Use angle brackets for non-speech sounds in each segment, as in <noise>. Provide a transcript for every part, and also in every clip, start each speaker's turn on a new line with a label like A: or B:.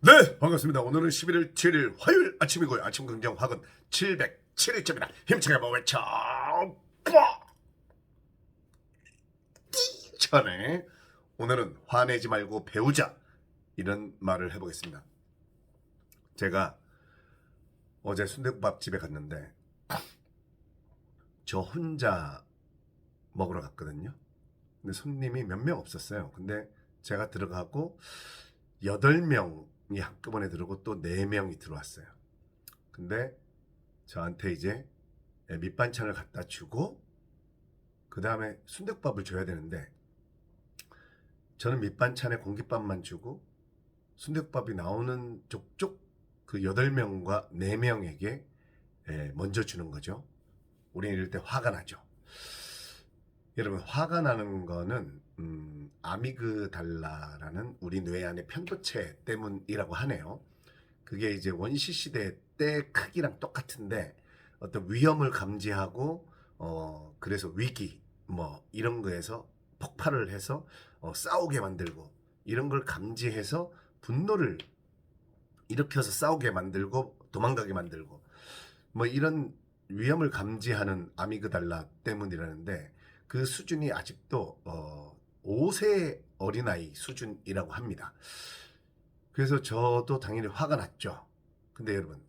A: 네 반갑습니다. 오늘은 11월 7일 화요일 아침이고요. 아침 긍정 화근 707일째입니다 힘차게 한번 외쳐 빠! 이 전에 오늘은 화내지 말고 배우자! 이런 말을 해보겠습니다. 제가 어제 순대국밥 집에 갔는데 저 혼자 먹으러 갔거든요. 근데 손님이 몇 명 없었어요. 근데 제가 들어가고 8명 이 한꺼번에 들어오고 또 4명이 들어왔어요. 근데 저한테 이제 밑반찬을 갖다 주고 그 다음에 순대국밥을 줘야 되는데 저는 밑반찬에 공깃밥만 주고 순대국밥이 나오는 족족 그 8명과 4명에게 먼저 주는 거죠. 우리는 이럴 때 화가 나죠. 여러분 화가 나는 거는 음, 아미그달라라는 우리 뇌 안의 편도체 때문이라고 하네요. 그게 이제 원시 시대 때 크기랑 똑같은데 어떤 위험을 감지하고 어 그래서 위기 뭐 이런 거에서 폭발을 해서 어, 싸우게 만들고 이런 걸 감지해서 분노를 일으켜서 싸우게 만들고 도망가게 만들고 뭐 이런 위험을 감지하는 아미그달라 때문이라는데 그 수준이 아직도 어, 5세 어린아이 수준이라고 합니다. 그래서 저도 당연히 화가 났죠. 근데 여러분,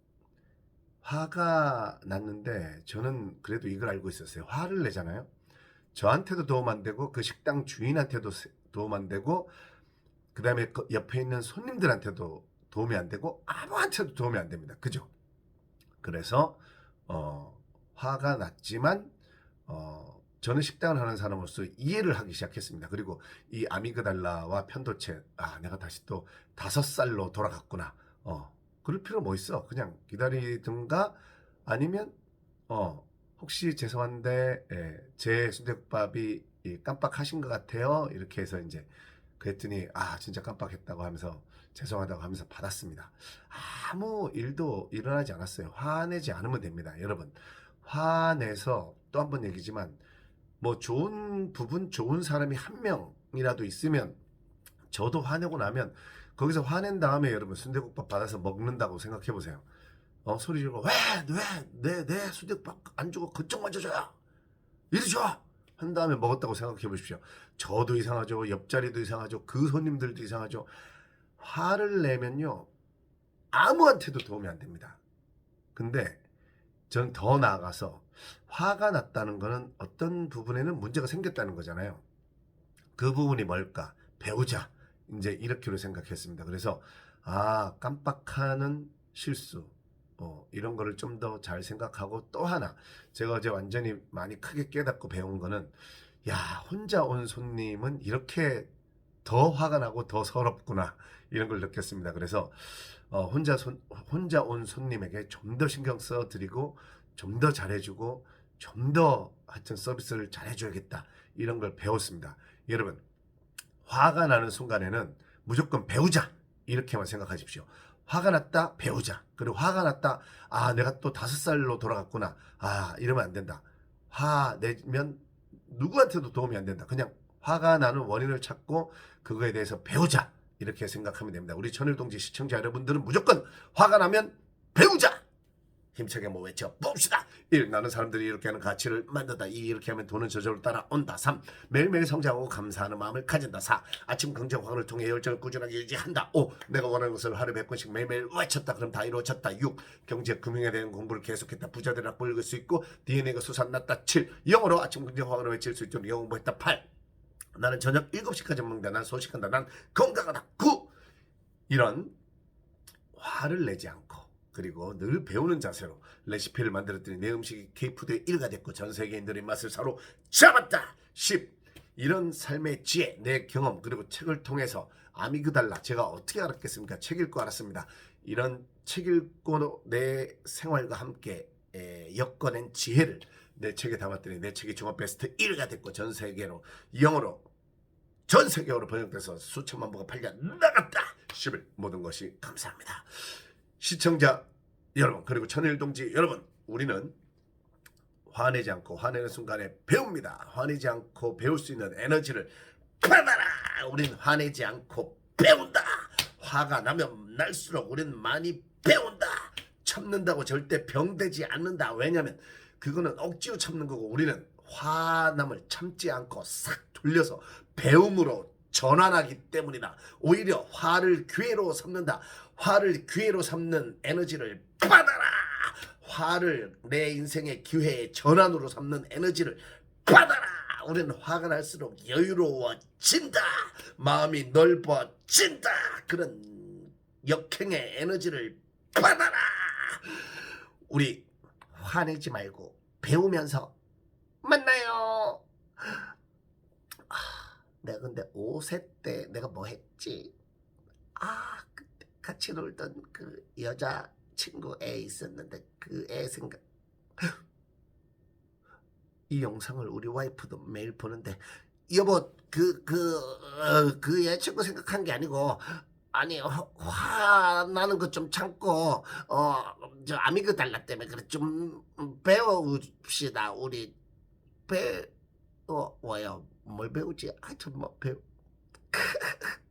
A: 화가 났는데 저는 그래도 이걸 알고 있었어요. 화를 내잖아요. 저한테도 도움 안 되고 그 식당 주인한테도 세- 도움 안 되고 그 다음에 옆에 있는 손님들한테도 도움이 안 되고 아무한테도 도움이 안 됩니다. 그죠? 그래서 어, 화가 났지만 어, 저는 식당을 하는 사람으로서 이해를 하기 시작했습니다. 그리고 이 아미그달라와 편도체, 아, 내가 다시 또 다섯 살로 돌아갔구나. 어, 그럴 필요 뭐 있어. 그냥 기다리든가 아니면, 어, 혹시 죄송한데, 예, 제 순대국밥이 이 깜빡하신 것 같아요. 이렇게 해서 이제 그랬더니, 아, 진짜 깜빡했다고 하면서 죄송하다고 하면서 받았습니다. 아무 일도 일어나지 않았어요. 화내지 않으면 됩니다. 여러분, 화내서 또 한 번 얘기지만, 뭐 좋은 부분 좋은 사람이 한 명이라도 있으면 저도 화내고 나면 거기서 화낸 다음에 여러분 순대국밥 받아서 먹는다고 생각해 보세요. 어 소리 지르고 왜왜내내 순대국밥 안 주고 그쪽 먼저 줘요. 이리 줘. 한 다음에 먹었다고 생각해 보십시오. 저도 이상하죠. 옆자리도 이상하죠. 그 손님들도 이상하죠. 화를 내면요. 아무한테도 도움이 안 됩니다. 근데 전더 나아가서 화가 났다는 거는 어떤 부분에는 문제가 생겼다는 거잖아요. 그 부분이 뭘까? 배우자. 이제 이렇게로 생각했습니다. 그래서 아 깜빡하는 실수 어, 이런 거를 좀 더 잘 생각하고 또 하나 제가 어제 완전히 많이 크게 깨닫고 배운 거는 야 혼자 온 손님은 이렇게 더 화가 나고 더 서럽구나 이런 걸 느꼈습니다. 그래서 어, 혼자 손, 혼자 온 손님에게 좀 더 신경 써 드리고 좀 더 잘해주고 좀 더 하여튼 서비스를 잘해줘야겠다 이런 걸 배웠습니다. 여러분 화가 나는 순간에는 무조건 배우자 이렇게만 생각하십시오. 화가 났다 배우자 그리고 화가 났다 아 내가 또 다섯 살로 돌아갔구나 아 이러면 안 된다. 화 내면 누구한테도 도움이 안 된다. 그냥 화가 나는 원인을 찾고 그거에 대해서 배우자 이렇게 생각하면 됩니다. 우리 천일동지 시청자 여러분들은 무조건 화가 나면 배우자 힘차게 뭐 외쳐 봅시다. 1. 나는 사람들이 이렇게 하는 가치를 만든다. 2. 이렇게 하면 돈은 저절로 따라온다. 3. 매일매일 성장하고 감사하는 마음을 가진다. 4. 아침 긍정화를 통해 열정을 꾸준하게 유지한다. 5. 내가 원하는 것을 하루에 100번씩 매일매일 외쳤다. 그럼 다 이루어졌다. 6. 경제 금융에 대한 공부를 계속했다. 부자들 악보 읽을 수 있고 DNA가 수산났다. 7. 영어로 아침 긍정화를 외칠 수 있도록 영어 공부했다. 8. 나는 저녁 7시까지 먹는다. 난 소식한다. 난 건강하다. 9. 이런 화를 내지 않고 그리고 늘 배우는 자세로 레시피를 만들었더니 내 음식이 K푸드의 일가 됐고 전 세계인들의 맛을 사로 잡았다. 10. 이런 삶의 지혜, 내 경험 그리고 책을 통해서 아미그달라 제가 어떻게 알았겠습니까? 책 읽고 알았습니다. 이런 책 읽고 내 생활과 함께 에, 엮어낸 지혜를 내 책에 담았더니 내 책이 종합 베스트 1가 됐고 전 세계로 영어로 전 세계로 번역돼서 수천만 부가 팔려 나갔다. 10일 모든 것이 감사합니다. 시청자 여러분 그리고 천일동지 여러분 우리는 화내지 않고 화내는 순간에 배웁니다. 화내지 않고 배울 수 있는 에너지를 받아라. 우린 화내지 않고 배운다. 화가 나면 날수록 우리는 많이 배운다. 참는다고 절대 병되지 않는다. 왜냐면 그거는 억지로 참는 거고 우리는 화남을 참지 않고 싹 돌려서 배움으로 전환하기 때문이다. 오히려 화를 기회로 삼는다. 화를 기회로 삼는 에너지를 받아라. 화를 내 인생의 기회의 전환으로 삼는 에너지를 받아라. 우리는 화가 날수록 여유로워진다. 마음이 넓어진다. 그런 역행의 에너지를 받아라. 우리 화내지 말고 배우면서 만나요. 아, 내가 근데 5세 때 내가 뭐 했지? 아, 그때 같이 놀던 그 여자 친구 애 있었는데 그 애 생각. 이 영상을 우리 와이프도 매일 보는데 여보 그 그 그 여자친구 생각한 게 아니고 아니 화- 화 나는 거 좀 참고 어저 아미그달라 때문에 그래. 좀 배웁시다 우리. 배워요. 뭘 배우지? 하여튼 뭐 배우 <laughs>